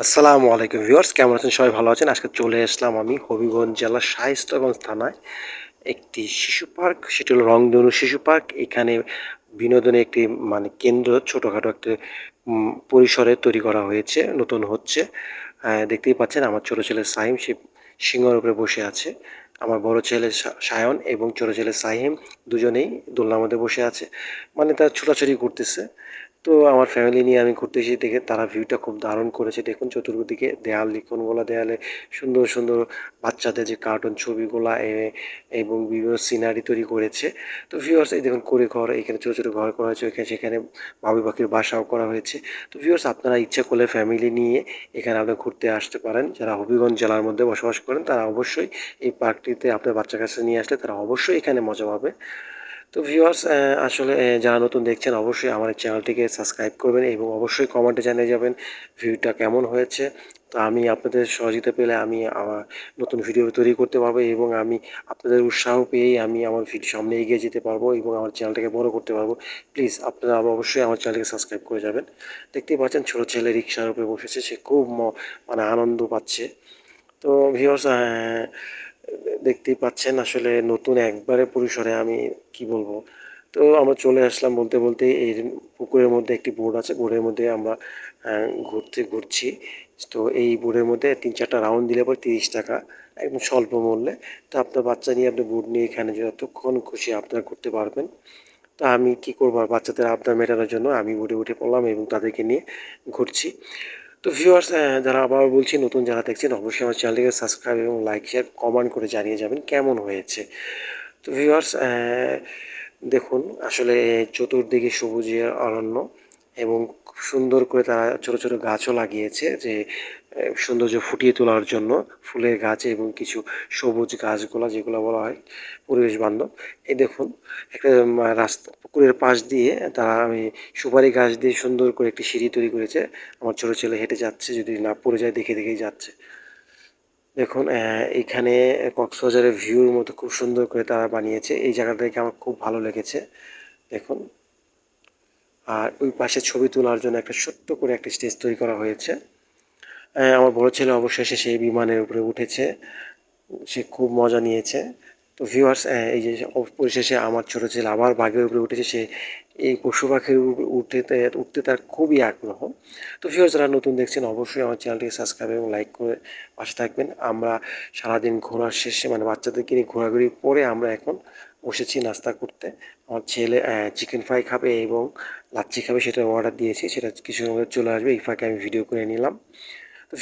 আসসালামু আলাইকুম ভিউয়ার্স, কেমন আছেন? সবাই ভালো আছেন? আজকে চলে আসলাম আমি হবিগঞ্জ জেলার শাহিস্তগঞ্জ থানায়। একটি শিশু পার্ক, সেটি হলো রংধনু শিশু পার্ক। এখানে বিনোদনের একটি মানে কেন্দ্র, ছোটোখাটো একটি পরিসরে তৈরি করা হয়েছে, নতুন হচ্ছে। দেখতেই পাচ্ছেন আমার ছোটো ছেলে সাহিম সে সিংহের উপরে বসে আছে। আমার বড় ছেলে সায়ন এবং ছোটো ছেলে সাহিম দুজনেই দোলনার মধ্যে বসে আছে। মানে তারা ছোটাছুটি করতেছে। তো আমার ফ্যামিলি নিয়ে আমি ঘুরতে এসে দেখে তারা ভিউটা খুব দারুণ করেছে। দেখুন চতুর্দিকে দেয়াল লিখনগুলো দেয়ালে সুন্দর সুন্দর বাচ্চাদের যে কার্টুন ছবিগুলা এবং বিভিন্ন সিনারি তৈরি করেছে। তো ভিউয়ার্স এই দেখুন করে ঘর, এখানে ছোটো ছোটো ঘর করা হয়েছে এখানে সেখানে বাবু পাখির বাসাও করা হয়েছে। তো ভিউয়ার্স আপনারা ইচ্ছা করলে ফ্যামিলি নিয়ে এখানে আপনারা ঘুরতে আসতে পারেন। যারা হবিগঞ্জ জেলার মধ্যে বসবাস করেন, তারা অবশ্যই এই পার্কটিতে আপনার বাচ্চা কাছে নিয়ে আসলে তারা অবশ্যই এখানে মজা পাবে। তো ভিউয়ার্স আসলে যারা নতুন দেখছেন, অবশ্যই আমার চ্যানেলটিকে সাবস্ক্রাইব করবেন এবং অবশ্যই কমেন্টে জানিয়ে যাবেন ভিউটা কেমন হয়েছে। তো আমি আপনাদের সহযোগিতা পেলে আমি আমার নতুন ভিডিও তৈরি করতে পারব এবং আমি আপনাদের উৎসাহ পেয়েই আমি আমার ভিডিও সামনে এগিয়ে যেতে পারব এবং আমার চ্যানেলটাকে বড় করতে পারব। প্লিজ আপনারা অবশ্যই আমার চ্যানেলকে সাবস্ক্রাইব করে যাবেন। দেখতেই পাচ্ছেন, ছোটো ছেলে রিক্সার উপরে বসেছে, সে খুব মানে আনন্দ পাচ্ছে। তো ভিউয়ার্স দেখতেই পাচ্ছেন আসলে নতুন একবারে পরিসরে আমি কি বলব? তো আমরা চলে আসলাম বলতে বলতে এই পুকুরের মধ্যে একটি বোর্ড আছে, বোর্ডের মধ্যে আমরা ঘুরতে ঘুরছি। তো এই বোর্ডের মধ্যে তিন চারটা রাউন্ড দিলে পরে তিরিশ টাকা, একদম স্বল্প মূল্যে। তো আপনার বাচ্চা নিয়ে আপনি বোর্ড নিয়ে এখানে যতক্ষণ খুশি আপনারা করতে পারবেন। তো আমি কি করব? বাচ্চাদের আবদার মেটানোর জন্য আমি বোর্ডে উঠে পড়লাম এবং তাদেরকে নিয়ে ঘুরছি। তো ভিউয়ার্স যারা আবার বলছি, নতুন যারা দেখছেন, অবশ্যই আমার চ্যানেলটিকে সাবস্ক্রাইব এবং লাইক শেয়ার কমেন্ট করে জানিয়ে যাবেন কেমন হয়েছে। তো ভিউয়ার্স দেখুন, আসলে চতুর্দিকে সবুজের অরণ্য। এবং সুন্দর করে তারা ছোট ছোট গাছও লাগিয়েছে যে সৌন্দর্য ফুটিয়ে তোলার জন্য ফুলের গাছ এবং কিছু সবুজ গাছগুলা যেগুলো বলা হয় পরিবেশ বান্ধব। এই দেখুন, একটা রাস্তা, পুকুরের পাশ দিয়ে তারা, আমি সুপারি গাছ দিয়ে সুন্দর করে একটি সিঁড়ি তৈরি করেছে। আমার ছোট ছেলে হেঁটে যাচ্ছে, যদি না পড়ে যায় দেখে দেখেই যাচ্ছে। দেখুন এখানে কক্সবাজারের ভিউর মতো খুব সুন্দর করে তারা বানিয়েছে। এই জায়গাটা দেখে আমার খুব ভালো লেগেছে। দেখুন আর ওই পাশে ছবি তোলার জন্য একটা ছোট্ট করে একটা স্টেজ তৈরি করা হয়েছে। আমার বড় ছেলে অবশেষে সেই বিমানের উপরে উঠেছে। সে খুব মজা নিয়েছে। তো ভিউয়ার্স এই যে পরিশেষে আমার ছোটো ছেলে আবার বাঘের উপরে উঠেছে, সে এই পশু পাখির উপরে উঠতে তার খুবই আগ্রহ। তো ভিউয়ার্স যারা নতুন দেখছেন, অবশ্যই আমার চ্যানেলটিকে সাবস্ক্রাইব এবং লাইক করে পাশে থাকবেন। আমরা সারাদিন ঘোরার শেষে মানে বাচ্চাদেরকে নিয়ে ঘোরাঘুরি পরে আমরা এখন বসেছি নাস্তা করতে। আমার ছেলে চিকেন ফ্রাই খাবে এবং লাচ্ছি খাবে, সেটা অর্ডার দিয়েছি। সেটা কিছু চলে আসবে, এই ফাঁকে আমি ভিডিও করে নিলাম। তো